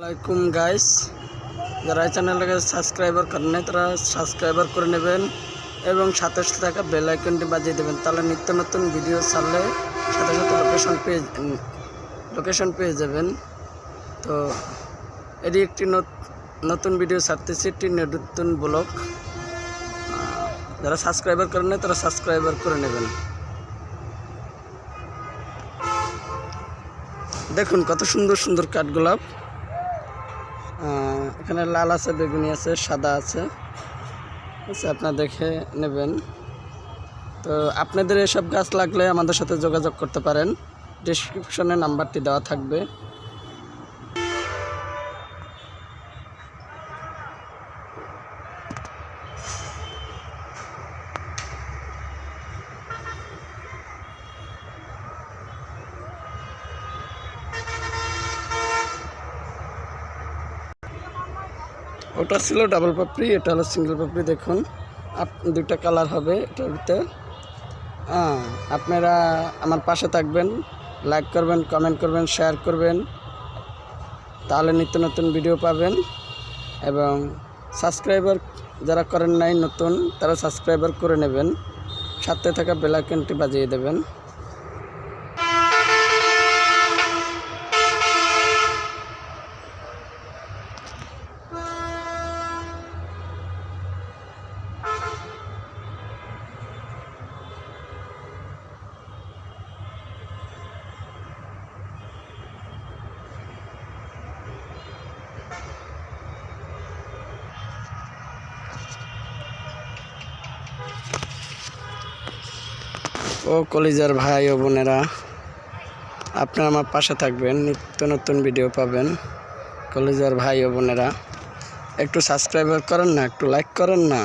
আসসালামাইকুম গাইস যারা এই চ্যানেলটাকে সাবস্ক্রাইবার করেন তারা সাবস্ক্রাইবার করে নেবেন এবং সাথে সাথে থাকা বেল আইকনটি বাজিয়ে দেবেন। তাহলে নিত্য নতুন ভিডিও ছাড়লে সাথে সাথে লোকেশন পেয়ে লোকেশন পেয়ে যাবেন। তো এটি একটি নত- নতুন ভিডিও ছাড়তেছি, একটি নতুন ব্লগ যারা সাবস্ক্রাইবার করেন তারা সাবস্ক্রাইবার করে নেবেন। দেখুন কত সুন্দর সুন্দর কাঠগোলাপ। এখানে লাল আছে, বেগুনি আছে, সাদা আছে। আচ্ছা আপনার দেখে নেবেন। তো আপনাদের এসব গাছ লাগলে আমাদের সাথে যোগাযোগ করতে পারেন। ডিসক্রিপশনে নাম্বারটি দেওয়া থাকবে। ওটা ছিল ডাবল পাপড়ি, এটা হলো সিঙ্গেল পাপড়ি, দেখুন। আপ, দুইটা কালার হবে এটার ভিতরে। হ্যাঁ আপনারা আমার পাশে থাকবেন লাইক করবেন কমেন্ট করবেন শেয়ার করবেন। তাহলে নিত্য নতুন ভিডিও পাবেন। এবং সাবস্ক্রাইবার যারা করেন নাই নতুন, তারা সাবস্ক্রাইবার করে নেবেন। সাথে থাকা বেলাইকনটি বাজিয়ে দেবেন। ও কলিজার ভাই ও বোনেরা, আপনারা আমার পাশে থাকবেন, নিত্য নতুন ভিডিও পাবেন। কলিজার ভাই ও বোনেরা, একটু সাবস্ক্রাইবার করেন না, একটু লাইক করেন না।